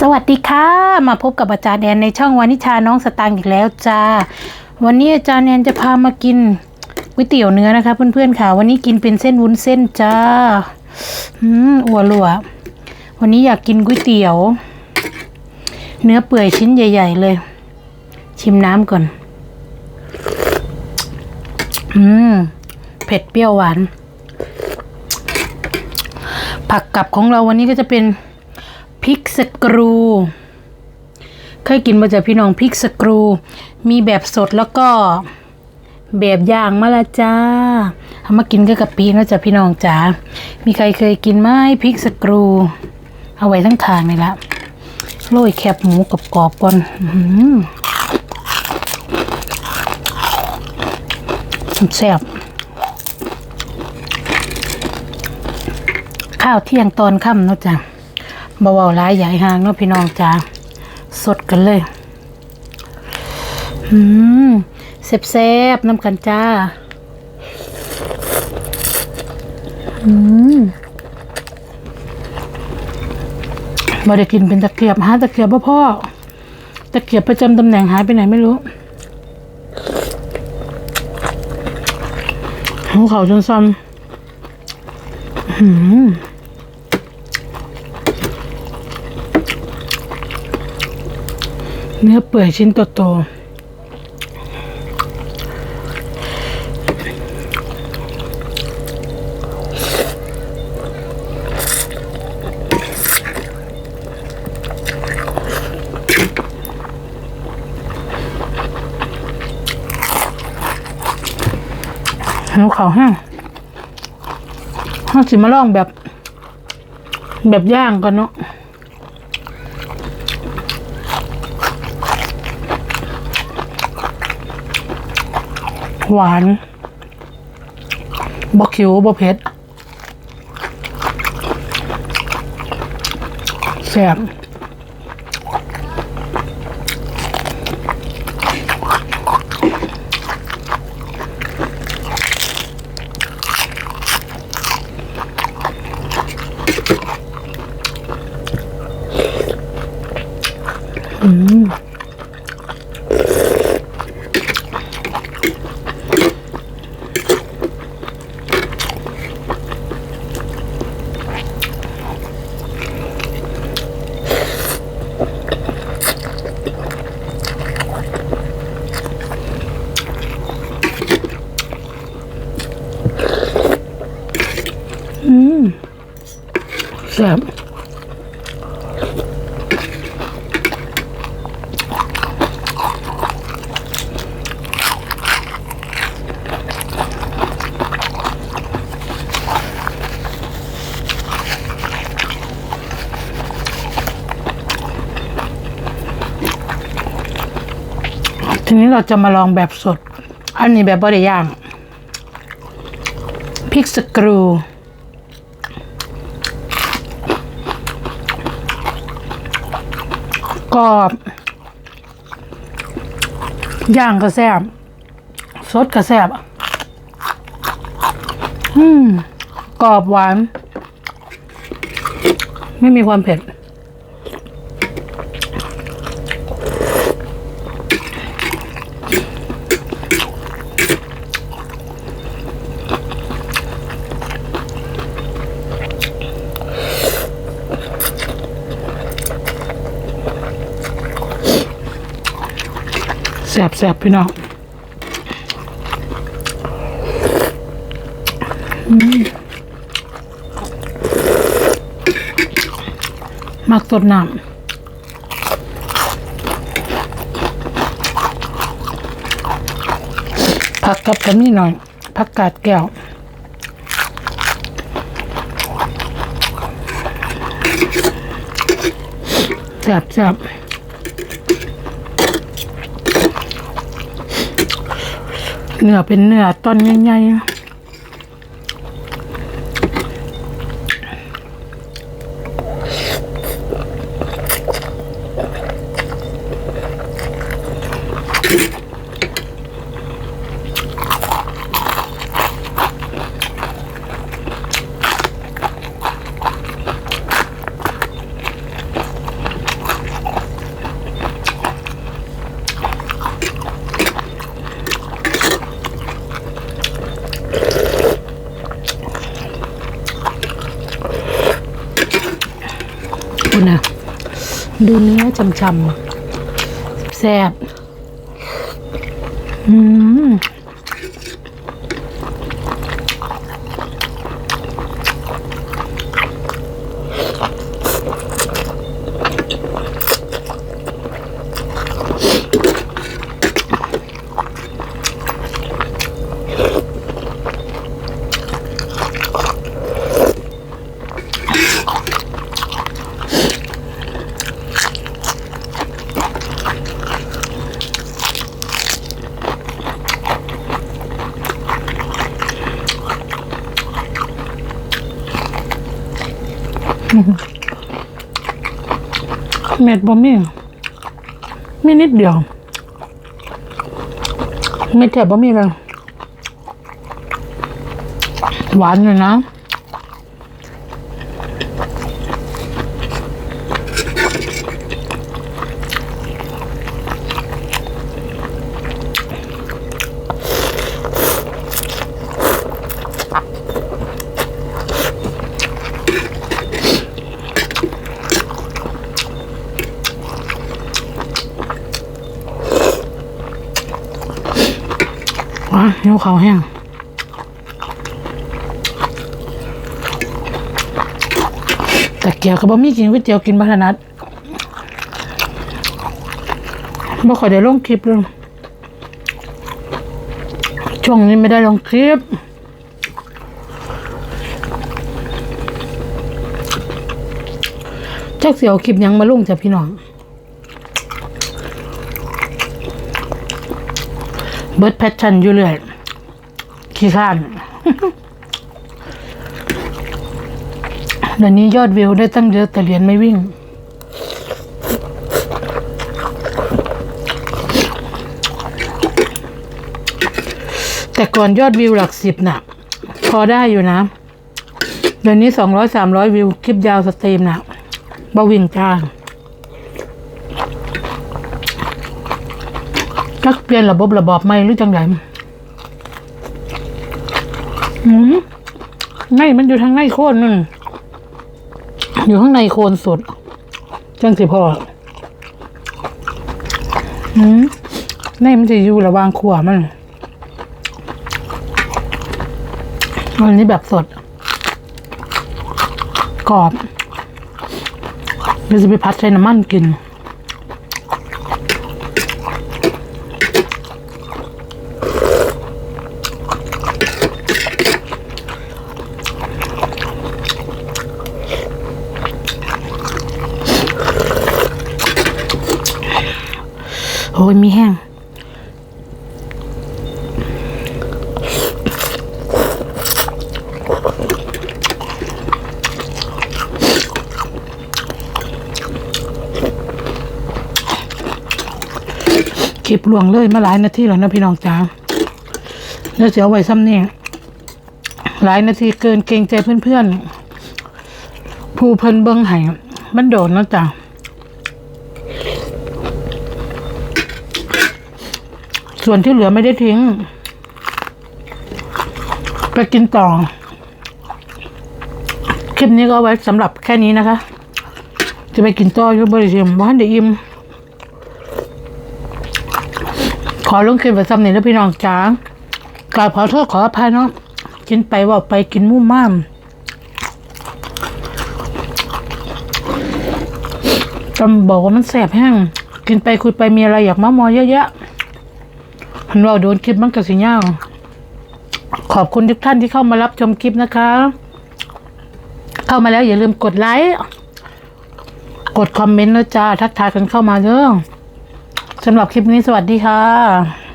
สวัสดีค่ะ มาพบกับอาจารย์แอนในช่องวานิชาน้องสตางค์อีกแล้วจ้า วันนี้อาจารย์แอนจะพามากินก๋วยเตี๋ยวเนื้อนะคะ เพื่อนๆค่ะ วันนี้กินเป็นเส้นวุ้นเส้นจ้าอืมอัวลัววันนี้อยากกินก๋วยเตี๋ยว เนื้อเปื่อยชิ้นใหญ่ ๆ เลย ชิมน้ำก่อน อืมเผ็ดเปรี้ยวหวาน ผักกับของเราวันนี้ก็จะเป็น ริกสกรู เคยกินมาจากพี่น้องพริกสกรู มีแบบสดแล้วก็แบบย่างมาละจ้าเอามากินกับกะปินะจ๊ะพี่น้องจ๋า มีใครเคยกินไหมพริกสกรู เอาไว้ทั้งทางนี่ละโรยแคบหมูกับกรอบก่อนแซ่บข้าวเที่ยงตอนค่ำนะจ้ะ เบาๆร้ายใหญ่ห่างเนาะพี่น้องจ้าสดกันเลยอืมแซ่บๆน้ำกันจ้าอืมมาได้กินเป็นตะเกียบหาตะเกียบพ่อพ่อตะเกียบประจำตำแหน่งหายไปไหนไม่รู้หัวเขาจนซ้ำอืม เนื้อเปื่อยชิ้นโตๆหิวข้าวแห้งห้าสิมาลองแบบ แบบย่างกันเนาะ หวานบะคิวบะเผ็ดแซ่บอืม อืมแซ่บ ทีนี้เราจะมาลองแบบสด อันนี้แบบบริย่างพริกสกรูกรอบย่างก็แซ่บสดก็แซ่บอืมกรอบหวาน ไม่มีความเผ็ด บแซ่บพี่น้องอืมมักสดน้ำผักกับกันนี่หน่อยผักกาดแก้วแซ่บแซ่บ เนื้อเป็นเนื้อตอนใหญ่ๆ คุณนะดูเนื้อจำๆแซ่บอืม เม็ดบะมี่มีนิดเดียวเม็ดแถบบะมี่เลยหวานอยู่นะ ว้าเหี่ยวเขาแห้งแต่เกี๊ยวกับบะมี่กินก๋วยเตี๋ยวกินบัถนัดบ่ค่อยได้ลงคลิปเลยช่วงนี้ไม่ได้ลงคลิปจักเสียวคลิปยังมาลงจ้ะพี่น้อง เบิร์ดแพชชั่นอยู่เรื่อย ขี้ข้าน เดี๋ยวนี้ยอดวิวได้ตั้งเยอะแต่เหรียญไม่วิ่ง แต่ก่อนยอดวิวหลักสิบน่ะ พอได้อยู่นะ เดี๋ยวนี้สองร้อยสามร้อยวิว คลิปยาวสตรีมน่ะบ่วิ่งจ้าจักเปลี่ยนระบบระบอบใหม่หรือจังไร หืมในมันอยู่ทางในโคนนึงอยู่ข้างในโคนสุด จังสิพ่อหืมในมันจะอยู่ระหวางขวามันอันนี้แบบสด กรอบเดี๋ยวจะไปพัดใส่น้ำมันกิน อ้ยมีแห้งคลิปลวงเลยมาหลายนาทีแล้วนะพี่น้องจ๋าแล้วเสียไว้ซ้ำเนี่ยหลายนาทีเกินเกรงใจเพื่อนๆ ผู้เพิ่นเบิ้งไห้มันโดนเนาะจ้ะ ส่วนที่เหลือไม่ได้ทิ้ง ไปกินต่อ คลิปนี้ก็ไว้สำหรับแค่นี้นะคะ จะไปกินต่อยุบริเทียมบ้านเดียอิ่มขอลงคลิปไว้ซ้ำนี่แล้วพี่น้องจ๋ากราบขอโทษขออภัยเนาะกินไปว่าไปกินมุ่มม่ามจำบอกว่ามันแสบแห้ง กินไปคุยไปมีอะไรอยากมามอเยอะแยะ พันเราโดนคลิปมันกับสิญญาขอบคุณทุกท่านที่เข้ามารับชมคลิปนะคะ เข้ามาแล้วอย่าลืมกดไลค์ กดคอมเมนต์นะจ้าทักทายกันเข้ามาเด้อสำหรับคลิปนี้สวัสดีค่ะ